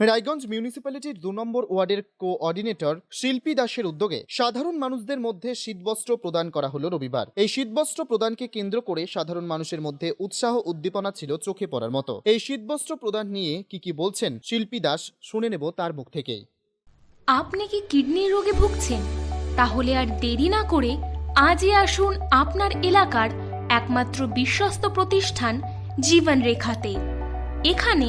রায়গঞ্জ মিউনিসিপ্যালিটির দু নম্বর ওয়ার্ডের কোঅর্ডিনেটর শিল্পী দাসের উদ্যোগে সাধারণ মানুষদের মধ্যে শীতবস্ত্র প্রদান করা হলো রবিবার। এই শীতবস্ত্র প্রদানকে কেন্দ্র করে সাধারণ মানুষের মধ্যে উৎসাহ উদ্দীপনা ছিল চোখে পড়ার মতো। এই শীতবস্ত্র প্রদান নিয়ে কি কি বলছেন শিল্পী দাস শুনে নেব তার মুখ থেকেই আপনি কি কিডনির রোগে ভুগছেন? তাহলে আর দেরি না করে আজই আসুন আপনার এলাকার একমাত্র বিশ্বস্ত প্রতিষ্ঠান জীবন রেখাতে এখানে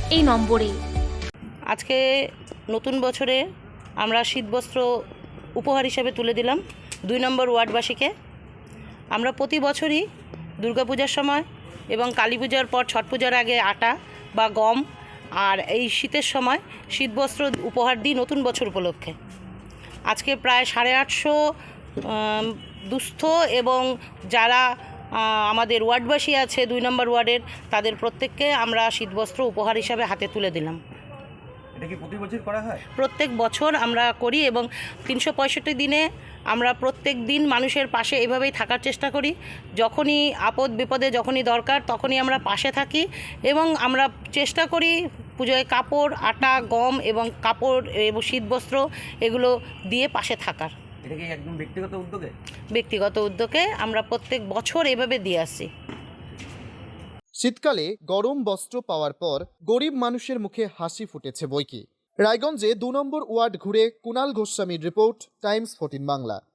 এই নম্বরে। আজকে নতুন বছরে আমরা শীতবস্ত্র উপহার হিসেবে তুলে দিলাম দুই নম্বর ওয়ার্ডবাসীকে। আমরা প্রতি বছরই দুর্গাপূজার সময় এবং কালী পূজার পর ছট পূজার আগে আটা বা গম আর এই শীতের সময় শীতবস্ত্র উপহার দিই নতুন বছর উপলক্ষে। আজকে প্রায় সাড়ে আটশো দুস্থ এবং যারা আমাদের ওয়ার্ডবাসী আছে দুই নম্বর ওয়ার্ডের তাদের প্রত্যেককে আমরা শীতবস্ত্র উপহার হিসাবে হাতে তুলে দিলাম। হয়? প্রত্যেক বছর আমরা করি এবং তিনশো পঁয়ষট্টি দিনে আমরা প্রত্যেক দিন মানুষের পাশে এভাবেই থাকার চেষ্টা করি। যখনই আপদ বিপদে যখনই দরকার তখনই আমরা পাশে থাকি এবং আমরা চেষ্টা করি পুজোয় কাপড় আটা গম এবং কাপড় এবং শীতবস্ত্র এগুলো দিয়ে পাশে থাকার। এটা কি একদম ব্যক্তিগত উদ্যোগে? ব্যক্তিগত উদ্যোগে আমরা প্রত্যেক বছর এভাবে দিয়ে আসি। শীতকালে গরম বস্ত্র পাওয়ার পর গরিব মানুষের মুখে হাসি ফুটেছে বইকি। রায়গঞ্জে দু নম্বর ওয়ার্ড ঘুরে কুনাল গোস্বামীর রিপোর্ট টাইমস ফোর্টিন বাংলা।